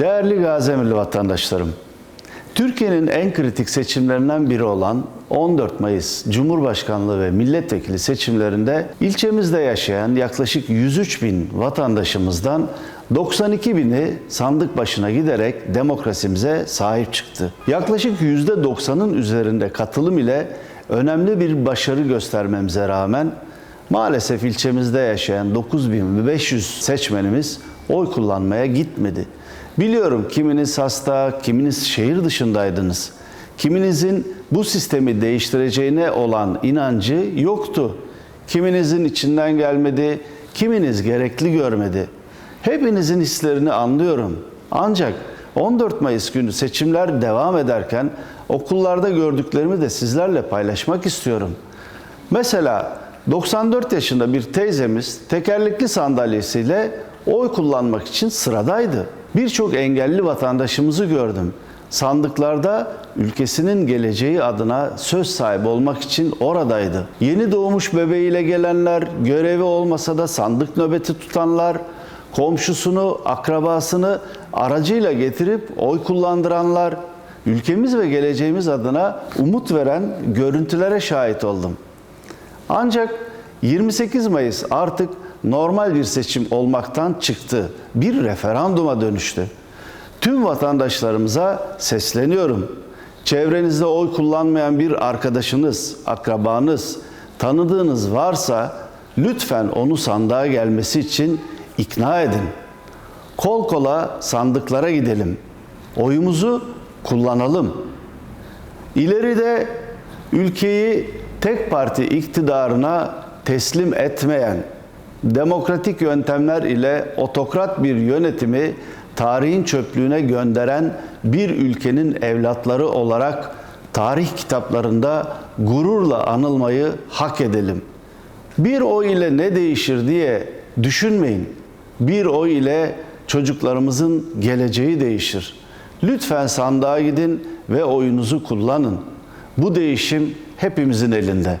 Değerli Gazemirli vatandaşlarım, Türkiye'nin en kritik seçimlerinden biri olan 14 Mayıs Cumhurbaşkanlığı ve milletvekili seçimlerinde ilçemizde yaşayan yaklaşık 103 bin vatandaşımızdan 92 bini sandık başına giderek demokrasimize sahip çıktı. Yaklaşık %90'ın üzerinde katılım ile önemli bir başarı göstermemize rağmen maalesef ilçemizde yaşayan 9500 seçmenimiz oy kullanmaya gitmedi. Biliyorum kiminiz hasta, kiminiz şehir dışındaydınız. Kiminizin bu sistemi değiştireceğine olan inancı yoktu. Kiminizin içinden gelmedi, kiminiz gerekli görmedi. Hepinizin hislerini anlıyorum. Ancak 14 Mayıs günü seçimler devam ederken okullarda gördüklerimi de sizlerle paylaşmak istiyorum. Mesela 94 yaşında bir teyzemiz tekerlekli sandalyesiyle oy kullanmak için sıradaydı. Birçok engelli vatandaşımızı gördüm. Sandıklarda ülkesinin geleceği adına söz sahibi olmak için oradaydı. Yeni doğmuş bebeğiyle gelenler, görevi olmasa da sandık nöbeti tutanlar, komşusunu, akrabasını aracıyla getirip oy kullandıranlar, ülkemiz ve geleceğimiz adına umut veren görüntülere şahit oldum. Ancak 28 Mayıs artık normal bir seçim olmaktan çıktı. Bir referanduma dönüştü. Tüm vatandaşlarımıza sesleniyorum. Çevrenizde oy kullanmayan bir arkadaşınız, akrabanız, tanıdığınız varsa lütfen onu sandığa gelmesi için ikna edin. Kol kola sandıklara gidelim. Oyumuzu kullanalım. İleride ülkeyi tek parti iktidarına teslim etmeyen, demokratik yöntemler ile otokrat bir yönetimi tarihin çöplüğüne gönderen bir ülkenin evlatları olarak tarih kitaplarında gururla anılmayı hak edelim. Bir oy ile ne değişir diye düşünmeyin. Bir oy ile çocuklarımızın geleceği değişir. Lütfen sandığa gidin ve oyunuzu kullanın. Bu değişim hepimizin elinde.